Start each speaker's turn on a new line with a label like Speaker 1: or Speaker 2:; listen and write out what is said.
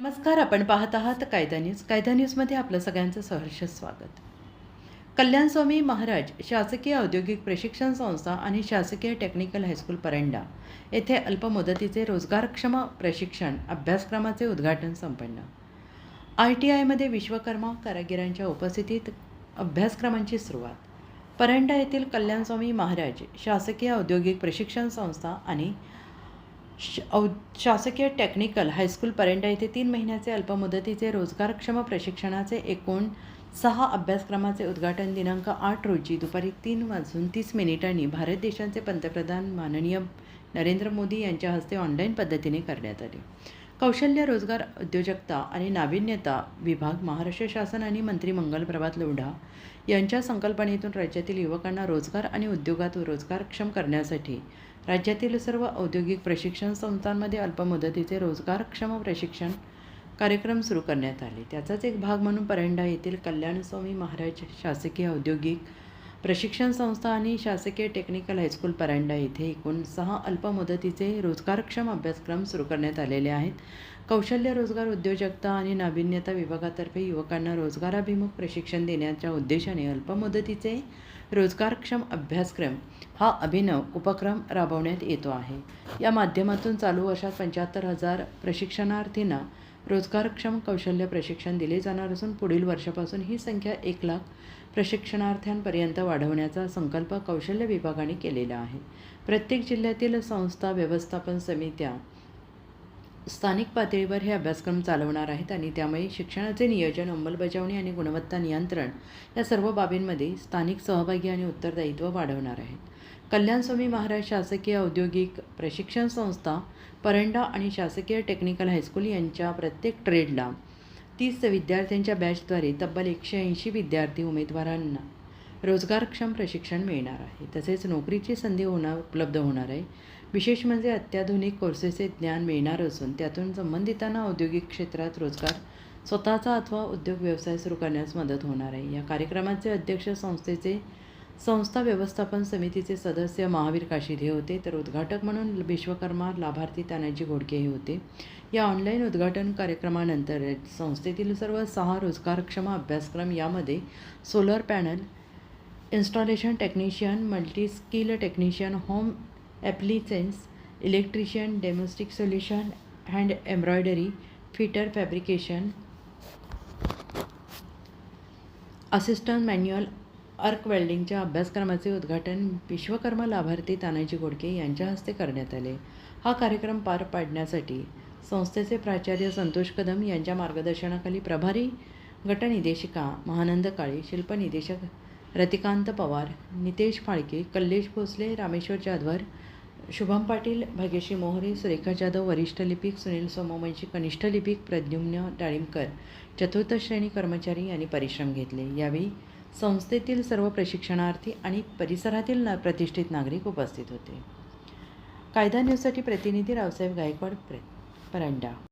Speaker 1: नमस्कार आपण पाहत आहात कायदा न्यूज. कायदा न्यूजमध्ये आपलं सगळ्यांचं सहर्ष स्वागत. कल्याण स्वामी महाराज शासकीय औद्योगिक प्रशिक्षण संस्था आणि शासकीय टेक्निकल हायस्कूल परंडा येथे अल्पमुदतीचे रोजगारक्षम प्रशिक्षण अभ्यासक्रमाचे उद्घाटन संपन्न. आय टी आयमध्ये विश्वकर्मा कारागिरांच्या उपस्थितीत अभ्यासक्रमांची सुरुवात. परंडा येथील कल्याणस्वामी महाराज शासकीय औद्योगिक प्रशिक्षण संस्था आणि श औ शासकीय टेक्निकल हायस्कूल परंडा येथे तीन महिन्याचे अल्पमुदतीचे रोजगारक्षम प्रशिक्षणाचे एकूण सहा अभ्यासक्रमाचे उद्घाटन दिनांक आठ रोजी दुपारी तीन वाजून तीस मिनिटांनी भारत देशाचे पंतप्रधान माननीय नरेंद्र मोदी यांच्या हस्ते ऑनलाईन पद्धतीने करण्यात आले. कौशल्य रोजगार उद्योजकता आणि नाविन्यता विभाग महाराष्ट्र शासन आणि मंत्री मंगल प्रभात लोढा यांच्या संकल्पनेतून राज्यातील युवकांना रोजगार आणि उद्योगात रोजगारक्षम करण्यासाठी राज्यातील सर्व औद्योगिक प्रशिक्षण संस्थांमध्ये अल्पमुदतीचे रोजगारक्षम प्रशिक्षण कार्यक्रम सुरू करण्यात आले. त्याचाच एक भाग म्हणून परंडा येथील कल्याणस्वामी महाराज शासकीय औद्योगिक प्रशिक्षण संस्था आणि शासकीय टेक्निकल हायस्कूल परांडा येथे एकूण सहा अल्पमुदतीचे रोजगारक्षम अभ्यासक्रम सुरू करण्यात आलेले आहेत. कौशल्य रोजगार उद्योजकता आणि नाविन्यता विभागातर्फे युवकांना रोजगाराभिमुख प्रशिक्षण देण्याच्या उद्देशाने अल्पमुदतीचे रोजगारक्षम अभ्यासक्रम हा अभिनव उपक्रम राबवण्यात येतो आहे. या माध्यमातून चालू वर्षात पंच्याहत्तर हजार प्रशिक्षणार्थींना रोजगारक्षम कौशल्य प्रशिक्षण दिले जाणार असून पुढील वर्षापासून ही संख्या एक लाख प्रशिक्षणार्थ्यांपर्यंत वाढवण्याचा संकल्प कौशल्य विभागाने केलेला आहे. प्रत्येक जिल्ह्यातील संस्था व्यवस्थापन समित्या स्थानिक पातळीवर हे अभ्यासक्रम चालवणार आहेत आणि त्यामुळे शिक्षणाचे नियोजन अंमलबजावणी आणि गुणवत्ता नियंत्रण या सर्व बाबींमध्ये स्थानिक सहभागी आणि उत्तरदायित्व वाढवणार आहेत. कल्याणस्वामी महाराज शासकीय औद्योगिक प्रशिक्षण संस्था परंडा आणि शासकीय टेक्निकल हायस्कूल यांच्या प्रत्येक ट्रेडला तीस विद्यार्थ्यांच्या बॅचद्वारे तब्बल एकशे ऐंशी विद्यार्थी उमेदवारांना रोजगारक्षम प्रशिक्षण मिळणार आहे. तसेच नोकरीची संधी होणार उपलब्ध होणार आहे. विशेष म्हणजे अत्याधुनिक कोर्सेसचे ज्ञान मिळणार असून त्यातून संबंधितांना औद्योगिक क्षेत्रात रोजगार स्वतःचा अथवा उद्योग व्यवसाय सुरू करण्यास मदत होणार आहे. या कार्यक्रमाचे अध्यक्ष संस्थेचे संस्था व्यवस्थापन समितीचे सदस्य महावीर काशिदे होते तर उद्घाटक म्हणून विश्वकर्मा लाभार्थी तानाजी घोडके हे होते. या ऑनलाईन उद्घाटन कार्यक्रमानंतर संस्थेतील सर्व सहा रोजगारक्षम अभ्यासक्रम यामध्ये solar panel installation technician multi skill technician home appliances electrician domestic solution hand embroidery fitter fabrication assistant manual arc वेल्डिंगच्या अभ्यासक्रमाचे उद्घाटन विश्वकर्मा लाभार्थी तानाजी गोडके यांच्या हस्ते करण्यात आले. हा कार्यक्रम पार पाडण्यासाठी संस्थेचे प्राचार्य संतोष कदम यांच्या मार्गदर्शनाखाली प्रभारी गटनिदेशिका महानंद काळे शिल्पनिदेशक रतिकांत पवार नितेश फाळके कल्लेश भोसले रामेश्वर जाधवर शुभम पाटील भाग्यश्री मोहरे सुरेखा जाधव वरिष्ठ लिपिक सुनील सोमवंशी कनिष्ठ लिपिक प्रद्युम्न डाळिंबकर चतुर्थ श्रेणी कर्मचारी यांनी परिश्रम घेतले. यावेळी संस्थेतील सर्व प्रशिक्षणार्थी आणि परिसरातील ना प्रतिष्ठित नागरिक उपस्थित होते. कायदा न्यूजसाठी प्रतिनिधी रावसाहेब गायकवाड प्र परंडा.